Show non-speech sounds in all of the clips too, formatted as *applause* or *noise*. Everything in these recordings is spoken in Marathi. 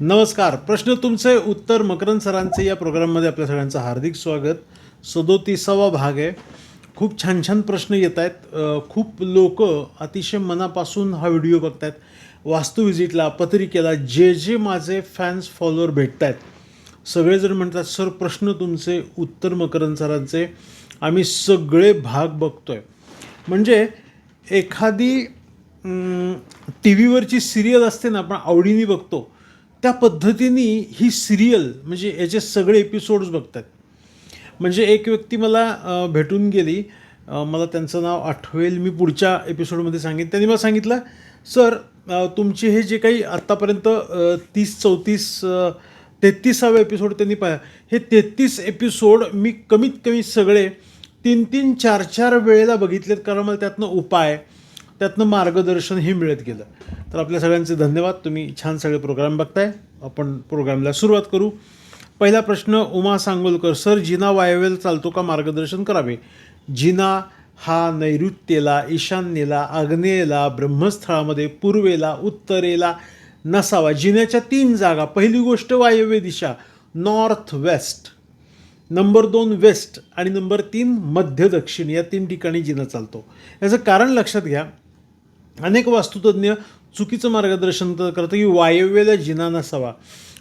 नमस्कार. प्रश्न तुमचे उत्तर मकरंद सरांचे. या प्रोग्राममध्ये आपल्या सगळ्यांचं हार्दिक स्वागत. सदोतीसावा भाग आहे. खूप छान छान प्रश्न येत आहेत. खूप लोक अतिशय मनापासून हा व्हिडिओ बघत आहेत वास्तू विजिटला पत्रिकेला जे जे माझे फॅन्स फॉलोअर भेटत आहेत सगळेजण म्हणतात सर प्रश्न तुमचे उत्तर मकरंद सरांचे. आम्ही सगळे भाग बघतो आहे म्हणजे एखादी टी व्हीवरची सिरियल असते ना आपण आवडीने बघतो. त्या पद्धतीने ही सिरियल म्हणजे याचे सगळे एपिसोड्स बघतात. म्हणजे एक व्यक्ती मला भेटून गेली. मला त्यांचं नाव आठवेल. मी पुढच्या एपिसोडमध्ये सांगेन. त्यांनी मला सांगितलं सर तुमचे हे जे काही आत्तापर्यंत तीस चौतीस तेहतीसावे एपिसोड त्यांनी पाहिला हे तेहतीस एपिसोड मी कमीत कमी सगळे तीन तीन चार चार वेळेला बघितलेत कारण मला त्यातनं उपाय त्यातनं मार्गदर्शन हे मिळत गेलं. तर आपल्या सगळ्यांचे धन्यवाद. तुम्ही छान सगळे प्रोग्राम बघताय. आपण प्रोग्रामला सुरुवात करू. पहिला प्रश्न उमा सांगोलकर सर जिना वायवेल चालतो का मार्गदर्शन करावे? जिना हा नैऋत्येला ईशान्येला आग्नेयेला ब्रह्मस्थळामध्ये पूर्वेला उत्तरेला नसावा. जिन्याच्या तीन जागा. पहिली गोष्ट वायव्य दिशा. North west. नंबर दोन वेस्ट. आणि नंबर तीन मध्य दक्षिण. या तीन ठिकाणी जिना चालतो. याचं कारण लक्षात घ्या. अनेक वास्तुतज्ञ चुकीचं मार्गदर्शन तर करतं की वायव्यला जिना नसावा.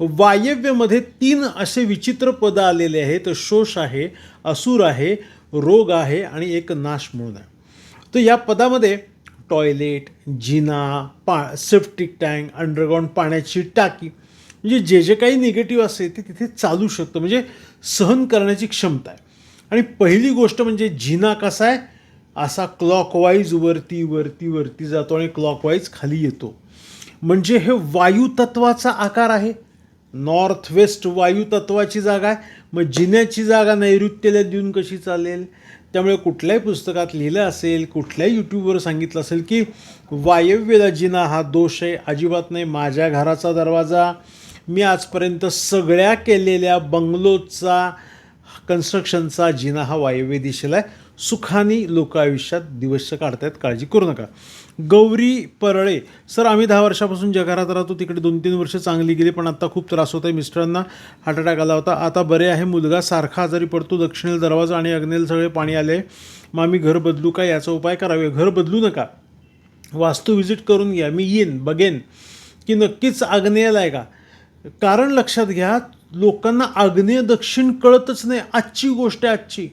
वायव्यमध्ये तीन असे विचित्र पदं आलेले आहेत. शोष आहे असुर आहे रोग आहे आणि एक नाश म्हणून आहे. तर या पदामध्ये टॉयलेट जिना पा सेफ्टिक टँक अंडरग्राऊंड पाण्याची टाकी म्हणजे जे जे काही निगेटिव्ह असेल ते तिथे चालू शकतं. म्हणजे सहन करण्याची क्षमता आहे. आणि पहिली गोष्ट म्हणजे जिना कसा आहे? असा क्लॉकवाईज वरती वरती वरती जातो आणि क्लॉकवाईज खाली येतो. म्हणजे हे वायुतत्वाचा आकार आहे. नॉर्थ वेस्ट वायुतत्वाची जागा आहे. मग जिन्याची जागा नैऋत्यला देऊन कशी चालेल? त्यामुळे कुठल्याही पुस्तकात लिहिलं असेल कुठल्याही यूट्यूबवर सांगितलं असेल की वायव्यला जिना हा दोष आहे अजिबात नाही माझ्या घराचा दरवाजा मी आजपर्यंत सगळ्या केलेल्या बंगलोचा कन्स्ट्रक्शनचा जिना हा वायव्य दिशेला आहे. सुखानी लोक आयुष्यात दिवस काढतायत काळजी करू नका. गौरी परळे सर आम्ही दहा वर्षापासून जगारात राहतो तिकडे दोन तीन वर्ष चांगली गेली पण आता खूप त्रास होत आहे मिस्टरांना. हार्ट अटॅक आला होता. आता बरे आहे मुलगा सारखा आजारी पडतो दक्षिणेल दरवाजा आणि अग्नेल सगळे पाणी आले. मग आम्ही घर बदलू का? याचा उपाय करावे. घर बदलू नका. वास्तू व्हिजिट करून घ्या. मी येईन बघेन की नक्कीच आग्नेयल आहे का? कारण लक्षात घ्या लोकांना आग्नेय दक्षिण कळतच नाही. आजची गोष्ट आहे आजची.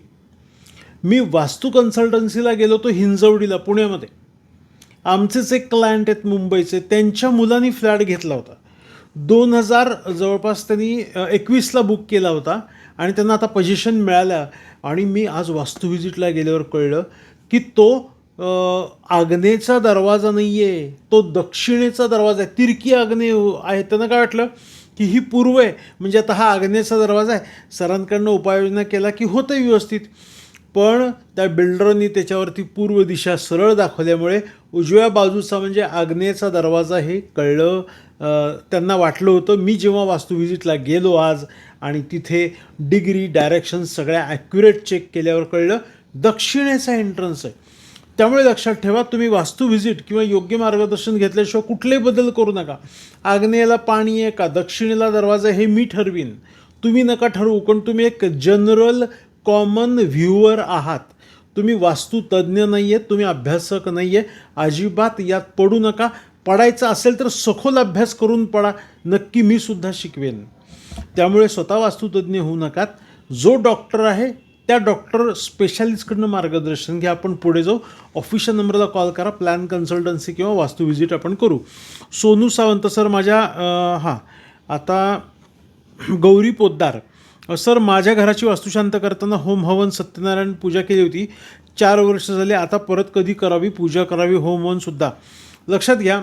मी वास्तू कन्सल्टन्सीला गेलो होतो हिंजवडीला पुण्यामध्ये. आमचेच एक क्लायंट आहेत मुंबईचे त्यांच्या मुलांनी फ्लॅट घेतला होता. दोन हजार जवळपास त्यांनी एकवीसला बुक केला होता आणि त्यांना आता पोझिशन मिळाल्या. आणि मी आज वास्तू व्हिजिटला गेल्यावर कळलं की तो आग्नेचा दरवाजा नाही आहे तो दक्षिणेचा दरवाजा आहे तिरकी आग्नेय आहे. त्यांना काय वाटलं की ही पूर्व आहे. म्हणजे आता हा आग्नेचा दरवाजा आहे. सरांकडनं उपाययोजना केला की होतं व्यवस्थित. पण त्या बिल्डरनी त्याच्यावरती पूर्व दिशा सरळ दाखवल्यामुळे उजव्या बाजूचा म्हणजे आग्नेयचा दरवाजा हे कळलं त्यांना वाटलं होतं. मी जेव्हा वास्तू व्हिजिटला गेलो आज आणि तिथे डिग्री डायरेक्शन सगळ्या ॲक्युरेट चेक केल्यावर कळलं दक्षिणेचा एंट्रन्स आहे. त्यामुळे लक्षात ठेवा तुम्ही वास्तू व्हिजिट किंवा योग्य मार्गदर्शन घेतल्याशिवाय कुठले बदल करू नका. आग्नेयाला पाणी आहे का? दक्षिणेला दरवाजा हे मी ठरवीन. तुम्ही नका ठरवू पण तुम्ही एक जनरल कॉमन व्ह्युअर आहात. तुम्ही वास्तुतज्ञ नाही आहेत तुम्ही अभ्यासक नाही आहे अजिबात यात पडू नका. पडायचं असेल तर सखोल अभ्यास करून पडा. नक्की मी सुद्धा शिकवेन. त्यामुळे स्वतः वास्तुतज्ञ होऊ नकात. जो डॉक्टर आहे त्या डॉक्टर स्पेशालिस्टकडनं मार्गदर्शन घ्या. आपण पुढे जाऊ. ऑफिशियल नंबरला कॉल करा. प्लॅन कन्सल्टन्सी किंवा वास्तू व्हिजिट आपण करू. सोनू सावंत सर माझ्या हां. आता गौरी पोद्दार. सर माझ्या घराची वास्तुशांत करताना होम हवन सत्यनारायण पूजा केली होती. चार वर्ष झाले आता परत कधी करावी? पूजा करावी होम हवनसुद्धा लक्षात घ्या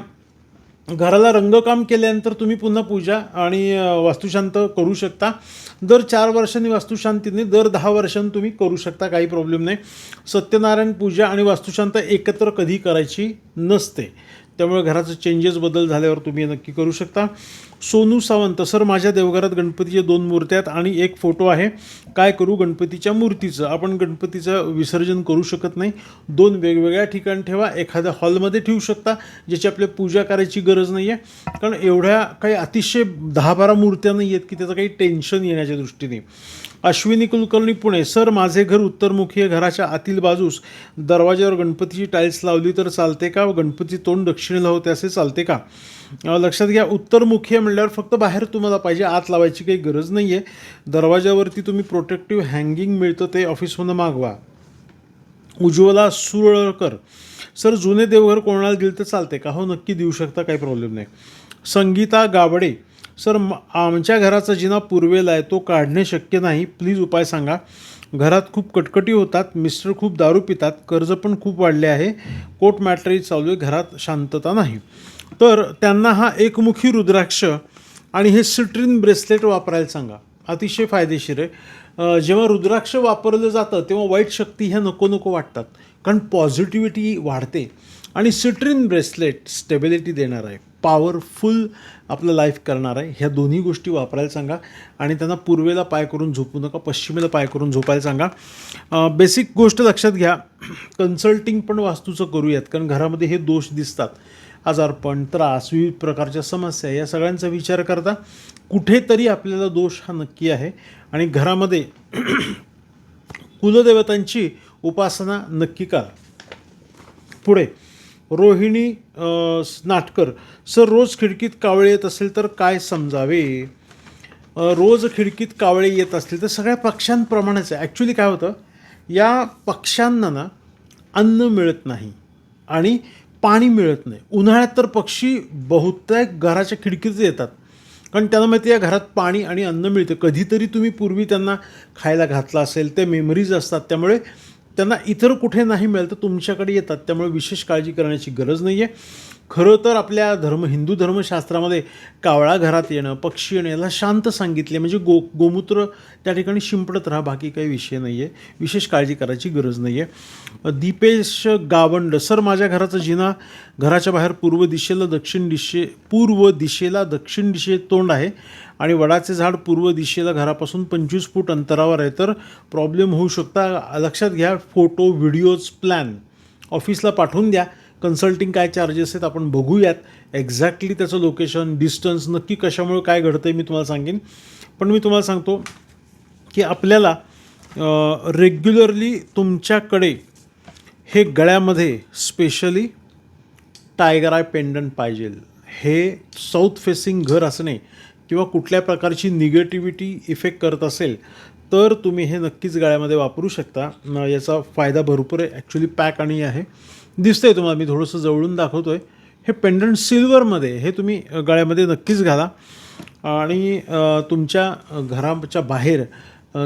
घराला रंगकाम केल्यानंतर तुम्ही पुन्हा पूजा आणि वास्तुशांत करू शकता. दर चार वर्षांनी वास्तुशांतीने दर दहा वर्षांनी तुम्ही करू शकता काही प्रॉब्लेम नाही. सत्यनारायण पूजा आणि वास्तुशांत एकत्र कधी करायची नसते. त्यामुळे घराचं चेंजेस बदल झाल्यावर तुम्ही नक्की करू शकता. सोनू सावंत सर माझ्या देवघरात गणपतीचे दोन मूर्त्या आहेत आणि एक फोटो आहे. काय करू? गणपतीच्या मूर्तीचं. आपण गणपतीचं विसर्जन करू शकत नाही. दोन वेगवेगळ्या ठिकाणी ठेवा. एखाद्या हॉलमध्ये ठेवू शकता ज्याची आपल्या पूजा करायची गरज नाही आहे कारण एवढ्या काही अतिशय दहा बारा मूर्त्या नाही आहेत की त्याचं काही टेन्शन येण्याच्या दृष्टीने. अश्विनी कुलकर्णी पुणे. सर माझे घर उत्तरमुखी आहे. घराच्या आतील बाजूस दरवाज्यावर गणपतीची टाईल्स लावली तर चालते का? गणपती तोंड दक्षिणेला होते असे चालते का? लक्षात घ्या उत्तरमुखी आहे म्हणल्यावर फक्त बाहेर तुम्हाला पाहिजे. आत लावायची काही गरज नाही आहे दरवाज्यावरती तुम्ही प्रोटेक्टिव्ह हँगिंग मिळतं ते ऑफिसमधून मागवा. उज्ज्वला सुरळकर. सर जुने देवघर कोणाला दिलं तर चालते का? हो नक्की देऊ शकता काही प्रॉब्लेम नाही. संगीता गावडे सर म- आमच्या घराचा जिना पूर्वेला आहे तो काढणे शक्य नाही. प्लीज उपाय सांगा. घरात खूप कटकटी होतात मिस्टर खूप दारू पितात कर्ज पण खूप वाढले आहे. कोर्ट मॅटरी चालू आहे घरात शांतता नाही. तर त्यांना हा एकमुखी रुद्राक्ष आणि हे सिट्रिन ब्रेसलेट वापरायला सांगा. अतिशय फायदेशीर आहे. जेव्हा रुद्राक्ष वापरलं जातं तेव्हा वाईट शक्ती ह्या नको नको वाटतात. कारण पॉझिटिव्हिटी वाढते. आणि सिट्रिन ब्रेसलेट स्टेबिलिटी देणार आहे. पॉवरफुल आपलं लाईफ करणार आहे. ह्या दोन्ही गोष्टी वापरायला सांगा. आणि त्यांना पूर्वेला पाय करून झोपू नका पश्चिमेला पाय करून झोपायला सांगा. बेसिक गोष्ट लक्षात घ्या. कन्सल्टिंग पण वास्तूचं करूयात कारण घरामध्ये हे दोष दिसतात. आजारपण त्रास विविध प्रकारच्या समस्या या सगळ्यांचा विचार करता कुठेतरी आपल्याला दोष हा नक्की आहे. आणि घरामध्ये *clears throat* कुलदेवतांची उपासना नक्की करा. पुढे रोहिणी नाटकर सर रोज खिडकीत कावळे येत असेल तर काय समजावे? रोज खिडकीत कावळे येत असतील तर सगळ्या पक्ष्यांप्रमाणेच आहे. ॲक्च्युली काय होतं? या पक्ष्यांना ना अन्न मिळत नाही आणि पाणी मिळत नाही. उन्हाळ्यात तर पक्षी बहुतेक घराच्या खिडकीत येतात. कारण त्यांना माहिती आहे घरात पाणी आणि अन्न मिळतं. कधीतरी तुम्ही पूर्वी त्यांना खायला घातलं असेल ते मेमरीज असतात. त्यामुळे त्यांना इतर कुठे नाही मिळेल तर तुमच्याकडे येतात. त्यामुळे विशेष काळजी करण्याची गरज नाही आहे खरं तर आपल्या धर्म हिंदू धर्मशास्त्रामध्ये कावळा घरात येणं पक्षी येणं याला शांत सांगितले म्हणजे गो गोमूत्र त्या ठिकाणी शिंपडत राहा बाकी काही विषय नाही आहे विशेष काळजी करायची गरज नाही आहे दीपेश गावंड सर माझ्या घराचा जिना घराच्या बाहेर पूर्व दिशेला दक्षिण दिशे पूर्व दिशेला दक्षिण दिशे तोंड आहे आणि वडाचे झाड पूर्व दिशेला घरापासून पंचवीस फूट अंतरावर आहे. तर प्रॉब्लेम होऊ शकता. लक्षात घ्या फोटो व्हिडिओज प्लॅन. ऑफिसला पाठवून द्या. कन्सल्टिंग काय चार्जेस आहेत आपण बघूयात. एक्झॅक्टली त्याचं लोकेशन डिस्टन्स नक्की कशामुळे काय घडतं आहे मी तुम्हाला सांगेन. पण मी तुम्हाला सांगतो की आपल्याला रेग्युलरली तुमच्याकडे हे गळ्यामध्ये स्पेशली टायगर आय पेंडंट पाहिजे. हे साऊथ फेसिंग घर असणे किंवा कुठल्या प्रकारची निगेटिव्हिटी इफेक्ट करत असेल तर तुम्ही हे नक्कीच गाळ्यामध्ये वापरू शकता. याचा फायदा भरपूर आहे. ॲक्च्युली पॅक आणि आहे. दिसतंय तुम्हाला मी थोडंसं जवळून दाखवतो आहे हे पेंडंट सिल्वरमध्ये हे तुम्ही गाळ्यामध्ये गळ्यामध्ये नक्कीच घाला. आणि तुमच्या घराच्या बाहेर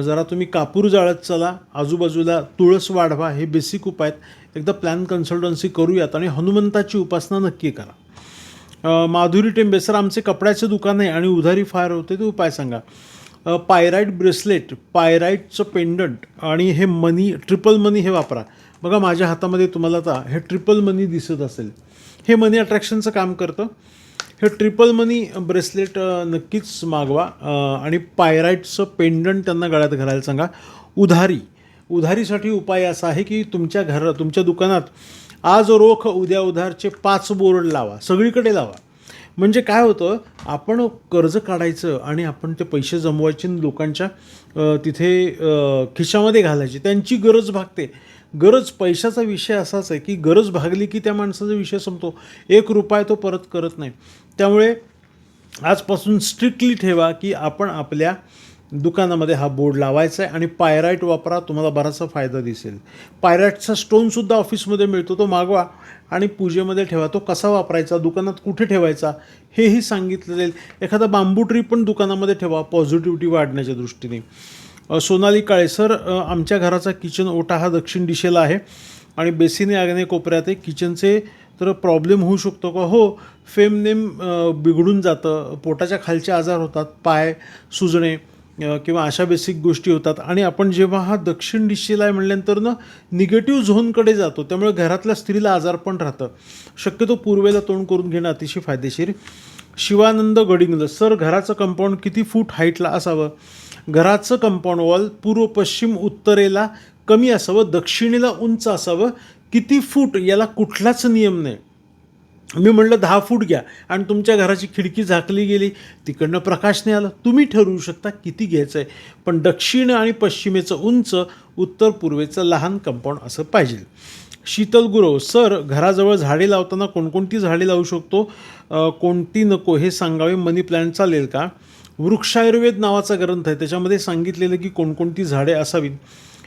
जरा तुम्ही कापूर जाळत चला. आजूबाजूला तुळस वाढवा हे बेसिक उपाय आहेत. एकदा प्लॅन कन्सल्टन्सी करूयात आणि हनुमंताची उपासना नक्की करा. माधुरी टेंबे सर आमचे कपड्याचं दुकान आहे आणि उधारी फार होते ते उपाय सांगा. पायराईट ब्रेसलेट पायराईटचं पेंडंट आणि हे मनी ट्रिपल मनी हे वापरा. बघा माझ्या हातामध्ये तुम्हाला आता हे ट्रिपल मनी दिसत असेल. हे मनी अट्रॅक्शनचं काम करतं. हे ट्रिपल मनी ब्रेसलेट नक्कीच मागवा. आणि पायराईटचं पेंडंट त्यांना गळ्यात घालायला सांगा. उधारी. उधारीसाठी उपाय असा आहे की तुमच्या घर तुमच्या दुकानात आज रोख उद्या उधारचे पाच बोर्ड लावा. सगळीकडे लावा. म्हणजे काय होतं आपण कर्ज काढायचं आणि आपण ते पैसे जमवायचे आणि लोकांच्या तिथे खिशामध्ये घालायचे त्यांची गरज भागते. गरज पैशाचा विषय असाच आहे की गरज भागली की त्या माणसाचा विषय संपतो. एक रुपया तो परत करत नाही. त्यामुळे आजपासून स्ट्रिक्टली ठेवा की आपण आपल्या दुकानामध्ये हा बोर्ड लावायचा आहे आणि पायराईट वापरा तुम्हाला बराचसा फायदा दिसेल. पायराईटचा स्टोनसुद्धा ऑफिसमध्ये मिळतो तो मागवा आणि पूजेमध्ये ठेवा. तो कसा वापरायचा दुकानात कुठे ठेवायचा हेही सांगितलं जाईल एखादा बांबू ट्री पण दुकानामध्ये ठेवा पॉझिटिव्हिटी वाढण्याच्या दृष्टीने. सोनाली काळे सर आमच्या घराचा किचन ओटा हा दक्षिण दिशेला आहे आणि बेसिने आग्नेय कोपऱ्यात आहे. किचनचे तर प्रॉब्लेम होऊ शकतो का? हो फेम नेम बिघडून जातं. पोटाच्या खालचे आजार होतात पाय सुजणे किंवा अशा बेसिक गोष्टी होतात. आणि आपण जेव्हा हा दक्षिण दिशेला आहे म्हणल्यानंतर ना निगेटिव्ह झोनकडे जातो. त्यामुळे घरातल्या स्त्रीला आजारपण राहतं शक्यतो पूर्वेला तोंड करून घेणं अतिशय फायदेशीर. शिवानंद गडिंगल सर घराचं कंपाऊंड किती फूट हाईटला असावं? घराचं कंपाऊंड वॉल पूर्व पश्चिम उत्तरेला कमी असावं? दक्षिणेला उंच असावं? किती फूट? याला कुठलाच नियम नाही. मी म्हणलं दहा फूट घ्या. आणि तुमच्या घराची खिडकी झाकली गेली. तिकडनं प्रकाश नाही आला. तुम्ही ठरवू शकता किती घ्यायचं आहे पण दक्षिण आणि पश्चिमेचं उंच उत्तर पूर्वेचं लहान कंपाऊंड असं पाहिजे. शीतल गुरव सर घराजवळ झाडे लावताना कोणकोणती झाडे लावू शकतो? कोणती नको हे सांगावे. मनी प्लॅन चालेल का? वृक्षायुर्वेद नावाचा ग्रंथ आहे. त्याच्यामध्ये सांगितलेलं की कोणकोणती झाडे असावीत.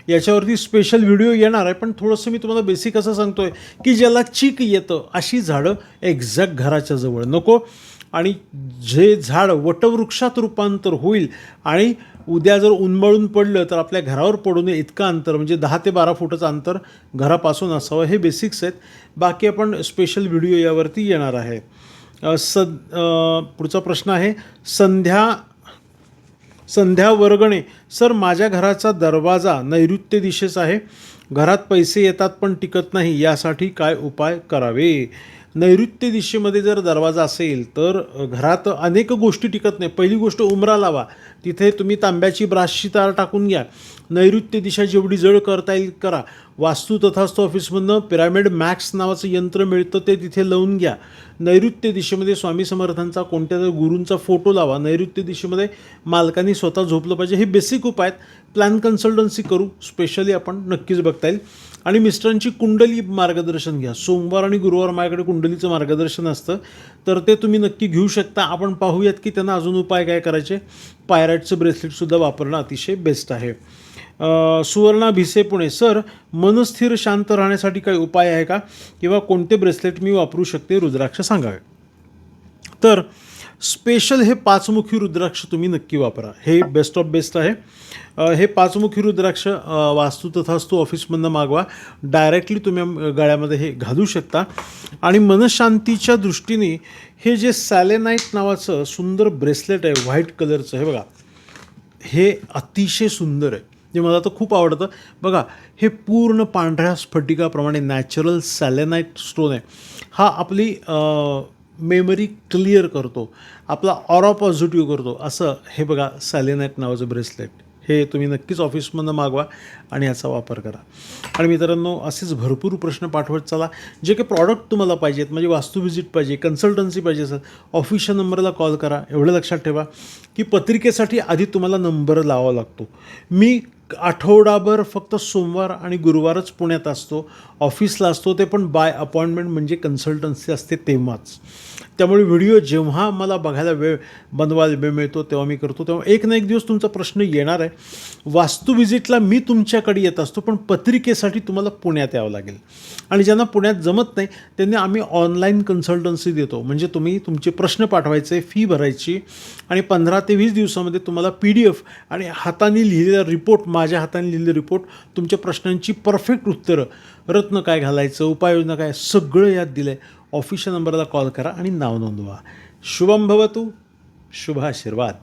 याच्यावरती स्पेशल व्हिडिओ येणार आहे. पण थोडंसं मी तुम्हाला बेसिक असं सांगतोय की ज्याला चीक येतं अशी झाडं एक्झॅक्ट घराच्या जवळ नको. आणि जे झाड वटवृक्षात रूपांतर होईल आणि उद्या जर उन्मळून पडलं तर आपल्या घरावर पडू नये इतकं अंतर म्हणजे दहा ते बारा फुटाचं अंतर घरापासून असावं हे बेसिक्स आहेत. बाकी आपण स्पेशल व्हिडिओ यावरती येणार आहे. सद स पुढचा प्रश्न आहे. संध्या संध्या वर्गणे. सर माझ्या घराचा दरवाजा नैऋत्य दिशेस आहे. घरात पैसे येतात पण टिकत नाही. यासाठी काय उपाय करावे? नैऋत्य दिशेमध्ये जर दरवाजा असेल तर घरात अनेक गोष्टी टिकत नाही. पहिली गोष्ट उमरा लावा. तिथे तुम्ही तांब्याची ब्रासची तार टाकून घ्या. नैऋत्य दिशा जेवढी जड करता येईल करा. वास्तू तथास्तु ऑफिसमधनं पिरामिड मॅक्स नावाचं यंत्र मिळतं ते तिथे लावून घ्या. नैऋत्य दिशेमध्ये स्वामी समर्थांचा कोणत्या तरी गुरूंचा फोटो लावा. नैऋत्य दिशेमध्ये मालकांनी स्वतः झोपलं पाहिजे. हे बेसिक उपाय आहेत. प्लॅन कन्सल्टन्सी करू. स्पेशली आपण नक्कीच बघता येईल. आणि मिस्टरांची कुंडली मार्गदर्शन घ्या. सोमवार आणि गुरुवार माझ्याकडे कुंडलीचं मार्गदर्शन असतं. तर ते तुम्ही नक्की घेऊ शकता. आपण पाहूयात की त्यांना अजून उपाय काय करायचे. पायराईटचं ब्रेसलेटसुद्धा वापरणं अतिशय बेस्ट आहे. सुवर्णा भिसे पुणे. सर मनस्थिर शांत राहण्यासाठी काही उपाय आहे का? किंवा कोणते ब्रेसलेट मी वापरू शकते? रुद्राक्ष सांगावे. तर स्पेशल हे पाचमुखी रुद्राक्ष तुम्ही नक्की वापरा. हे बेस्ट ऑफ बेस्ट आहे. हे पाचमुखी रुद्राक्ष वास्तू तथास्तू ऑफिसमधनं मागवा. डायरेक्टली तुम्ही गळ्यामध्ये हे घालू शकता. आणि मनशांतीच्या दृष्टीने हे जे सॅलेनाईट नावाचं सुंदर ब्रेसलेट आहे व्हाईट कलरचं हे बघा. हे अतिशय सुंदर आहे. जे मला तर खूप आवडतं. बघा हे पूर्ण पांढऱ्या स्फटिकाप्रमाणे नॅचरल सॅलेनाईट स्टोन आहे. हा आपली मेमरी क्लिअर करतो. आपला ऑरा पॉझिटिव्ह करतो. असं हे बघा सॅलेनाईट नावाचं ब्रेसलेट हे तुम्ही नक्कीच ऑफिसमधनं मागवा आणि याचा वापर करा. आणि मित्रांनो असेच भरपूर प्रश्न पाठवत चला जे काही प्रॉडक्ट तुम्हाला पाहिजेत म्हणजे वास्तू व्हिजिट पाहिजे कन्सल्टन्सी पाहिजे असेल ऑफिसच्या नंबरला कॉल करा एवढं लक्षात ठेवा की पत्रिकेसाठी आधी तुम्हाला नंबर लावावा लागतो. मी आठवडाभर फक्त सोमवार आणि गुरुवारच पुण्यात असतो ऑफिसला असतो ते पण बाय अपॉइंटमेंट म्हणजे कन्सल्टन्सी असते तेव्हाच. त्यामुळे व्हिडिओ जेव्हा मला बघायला वेळ बनवायला वेळ मिळतो तेव्हा मी करतो. तेव्हा एक ना एक दिवस तुमचा प्रश्न येणार आहे. वास्तू व्हिजिटला मी तुमच्याकडे येत असतो पण पत्रिकेसाठी तुम्हाला पुण्यात यावं लागेल. आणि ज्यांना पुण्यात जमत नाही त्यांनी आम्ही ऑनलाईन कन्सल्टन्सी देतो. म्हणजे तुम्ही तुमचे प्रश्न पाठवायचे फी भरायची आणि पंधरा ते वीस दिवसामध्ये तुम्हाला पी डी एफ आणि हाताने लिहिलेला रिपोर्ट माझ्या हाताने लिहिलेलं रिपोर्ट तुमच्या प्रश्नांची परफेक्ट उत्तरं रत्न काय घालायचं उपाययोजना काय सगळं यात दिलं आहे ऑफिशियल नंबरला कॉल करा आणि नाव नोंदवा. शुभम भवतु. शुभ आशीर्वाद.